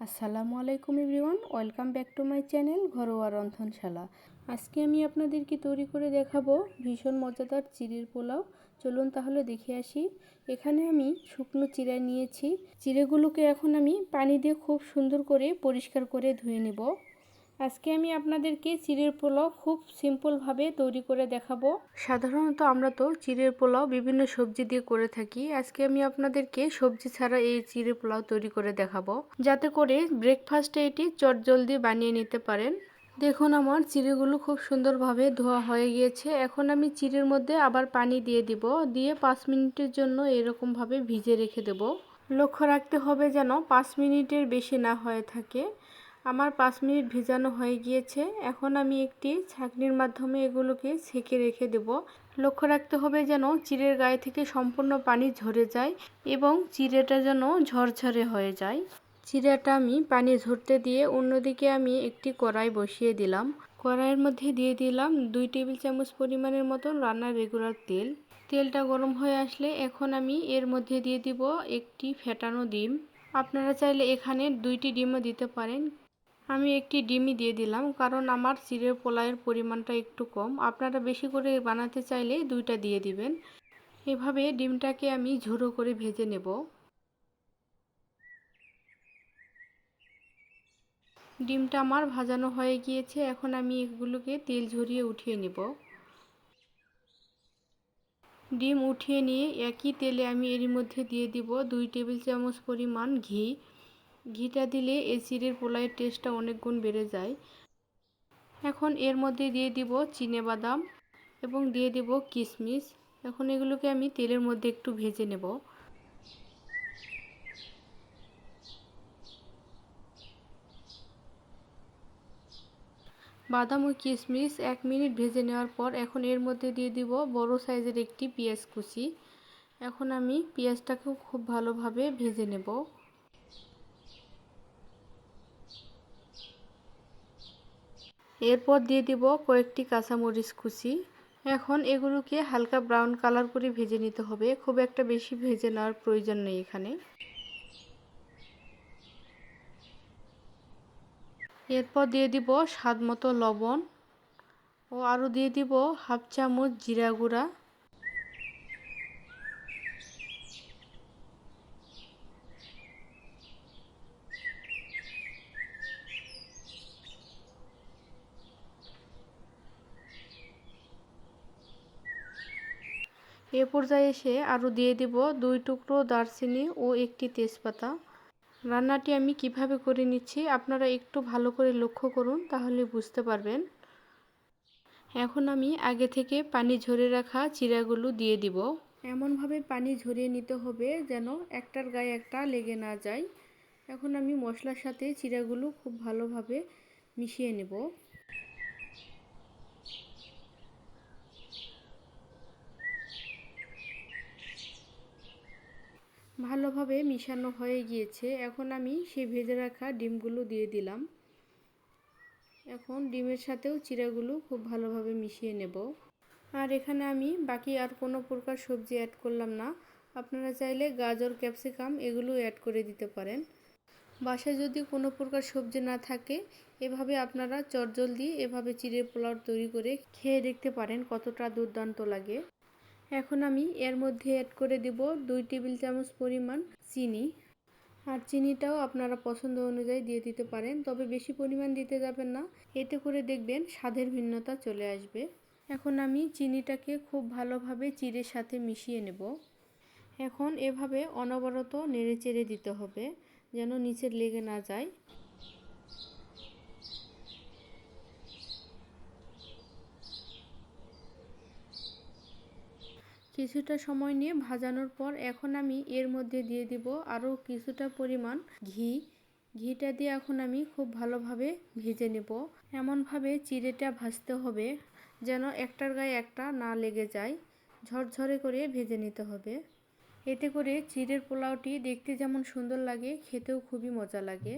আসসালামু আলাইকুম everyone, welcome back to my channel Ghoroa Rondhonshala. আজকে আমি আপনাদেরকে তৈরি করে দেখাবো ভীষণ মজাদার চিড়ের পোলাও। চলুন তাহলে দেখে আসি। এখানে আমি শুকনো চিড়া নিয়েছি। চিড়েগুলোকে এখন আমি পানি দিয়ে খুব সুন্দর করে পরিষ্কার করে ধুয়ে নেব। আজকে আমি আপনাদেরকে চিড়ের পোলাও খুব সিম্পলভাবে তৈরি করে দেখাবো। সাধারণত আমরা তো চিড়ের পোলাও বিভিন্ন সবজি দিয়ে করে থাকি। আজকে আমি আপনাদেরকে সবজি ছাড়া এই চিড়ের পোলাও তৈরি করে দেখাবো। যাতে করে ব্রেকফাস্টে এটি চটজলদি বানিয়ে নিতে পারেন। দেখুন আমার চিড়েগুলো খুব সুন্দরভাবে ধোয়া হয়ে গিয়েছে। এখন আমি চিড়ের মধ্যে আবার পানি দিয়ে দিব। দিয়ে পাঁচ মিনিটের জন্য এরকমভাবে ভিজে রেখে দেব। লক্ষ্য রাখতে হবে যেন পাঁচ মিনিটের বেশি না হয়ে থাকে। আমার পাঁচ মিনিট ভিজানো হয়ে গিয়েছে। এখন আমি একটি ছাঁকনির মাধ্যমে এগুলোকে ছেঁকে রেখে দেব। লক্ষ্য রাখতে হবে যেন চিড়ের গায়ে থেকে সম্পূর্ণ পানি ঝরে যায় এবং চিড়েটা যেন ঝরঝরে হয়ে যায়। চিড়াটা আমি পানি ঝরতে দিয়ে অন্যদিকে আমি একটি কড়াই বসিয়ে দিলাম। কড়াইয়ের মধ্যে দিয়ে দিলাম দুই টেবিল চামচ পরিমাণের মতন রান্নার রেগুলার তেল। তেলটা গরম হয়ে আসলে এখন আমি এর মধ্যে দিয়ে দিব একটি ফেটানো ডিম। আপনারা চাইলে এখানে দুইটি ডিমও দিতে পারেন। আমি একটি ডিমই দিয়ে দিলাম, কারণ আমার চিড়ের পোলাওয়ের পরিমাণটা একটু কম। আপনারা বেশি করে বানাতে চাইলে দুইটা দিয়ে দিবেন। এভাবে ডিমটাকে আমি ঝুড়ো করে ভেজে নেব। ডিমটা আমার ভাজানো হয়ে গিয়েছে, এখন আমি এগুলোকে তেল ঝরিয়ে উঠিয়ে নেব। ডিম উঠিয়ে নিয়ে একই তেলে আমি এর মধ্যে দিয়ে দিব দুই টেবিল চামচ পরিমাণ ঘি। ঘিটা দিলে এই চিড়ের পোলাওয়ের টেস্টটা অনেক গুণ বেড়ে যায়। এখন এর মধ্যে দিয়ে দিব চিনে বাদাম এবং দিয়ে দিব কিশমিশ এখন এগুলোকে আমি তেলের মধ্যে একটু ভেজে নেব। বাদাম ও কিশমিশ এক মিনিট ভেজে নেওয়ার পর এখন এর মধ্যে দিয়ে দিব বড় সাইজের একটি পেঁয়াজ কুচি। এখন আমি পেঁয়াজটাকেও খুব ভালোভাবে ভেজে নেব। এরপর দিয়ে দিব কয়েকটি কাঁচামরিচ কুচি। এখন এগুলোকে হালকা ব্রাউন কালার করে ভেজে নিতে হবে। খুব একটা বেশি ভেজে নেওয়ার প্রয়োজন নেই এখানে। এরপর দিয়ে দিব স্বাদ মতো লবণ ও আরও দিয়ে দিব হাফ চামচ জিরা গুঁড়া। এ পর্যায়ে এসে আরও দিয়ে দিব দুই টুকরো দারচিনি ও একটি তেজপাতা। রান্নাটি আমি কীভাবে করে নিচ্ছি আপনারা একটু ভালো করে লক্ষ্য করুন, তাহলে বুঝতে পারবেন। এখন আমি আগে থেকে পানি ঝরে রাখা চিরাগুলো দিয়ে দিব। এমনভাবে পানি ঝরিয়ে নিতে হবে যেন একটার গায়ে একটা লেগে না যায়। এখন আমি মশলার সাথে চিরাগুলো খুব ভালোভাবে মিশিয়ে নেব। ভালোভাবে মিশানো হয়ে গিয়েছে। এখন আমি সেই ভেজে রাখা ডিমগুলো দিয়ে দিলাম। এখন ডিমের সাথেও চিরাগুলো খুব ভালোভাবে মিশিয়ে নেব। আর এখানে আমি বাকি আর কোনো প্রকার সবজি অ্যাড করলাম না। আপনারা চাইলে গাজর, ক্যাপসিকাম এগুলো অ্যাড করে দিতে পারেন। বাসায় যদি কোনো প্রকার সবজি না থাকে, এভাবে আপনারা চটজলদি এভাবে চিড়ে পোলাও তৈরি করে খেয়ে দেখতে পারেন কতটা দুর্দান্ত লাগে। এখন আমি এর মধ্যে অ্যাড করে দিব দুই টেবিল চামচ পরিমাণ চিনি। আর চিনিটাও আপনারা পছন্দ অনুযায়ী দিয়ে দিতে পারেন, তবে বেশি পরিমাণ দিতে যাবেন না। এতে করে দেখবেন স্বাদের ভিন্নতা চলে আসবে। এখন আমি চিনিটাকে খুব ভালোভাবে চিড়ের সাথে মিশিয়ে নেব। এখন এভাবে অনবরত নেড়ে চেড়ে দিতে হবে, যেন নিচের লেগে না যায়। কিছুটা সময় নিয়ে ভাজানোর পর এখন আমি এর মধ্যে দিয়ে দিব আরও কিছুটা পরিমাণ ঘি। ঘিটা দিয়ে এখন আমি খুব ভালোভাবে ভেজে নেব। এমনভাবে চিড়েটা ভাজতে হবে যেন একটার গায়ে একটা না লেগে যায়। ঝরঝরে করে ভেজে নিতে হবে। এতে করে চিড়ের পোলাওটি দেখতে যেমন সুন্দর লাগে, খেতেও খুবই মজা লাগে।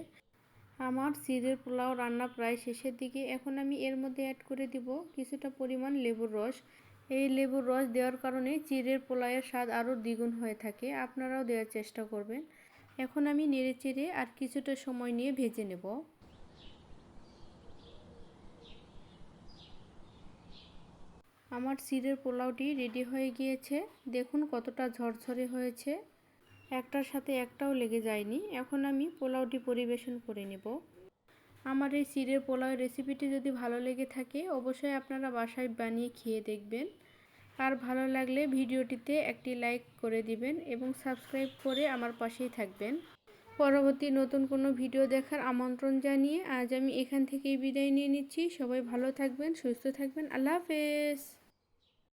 আমার চিড়ের পোলাও রান্না প্রায় শেষের দিকে, এখন আমি এর মধ্যে অ্যাড করে দিব কিছুটা পরিমাণ লেবুর রস। এই লেবুর রস দেওয়ার কারণে চিড়ের পোলাওয়ের স্বাদ আরও দ্বিগুণ হয়ে থাকে। আপনারাও দেওয়ার চেষ্টা করবেন। এখন আমি নেড়ে চেড়ে আর কিছুটা সময় নিয়ে ভেজে নেব। আমার চিড়ের পোলাওটি রেডি হয়ে গিয়েছে। দেখুন কতটা ঝরঝরে হয়েছে। একটার সাথে একটাও লেগে যায়নি। এখন আমি পোলাওটি পরিবেশন করে নেব। আমার এই চিড়ের পোলাও রেসিপিটি যদি ভালো লেগে থাকে, অবশ্যই আপনারা বাসায় বানিয়ে খেয়ে দেখবেন। আর ভালো লাগলে ভিডিওটিতে একটি লাইক করে দিবেন এবং সাবস্ক্রাইব করে আমার পাশেই থাকবেন। পরবর্তী নতুন কোনো ভিডিও দেখার আমন্ত্রণ জানিয়ে আজ আমি এখান থেকেই বিদায় নিয়ে নিচ্ছি। সবাই ভালো থাকবেন, সুস্থ থাকবেন। আল্লাহ হাফেজ!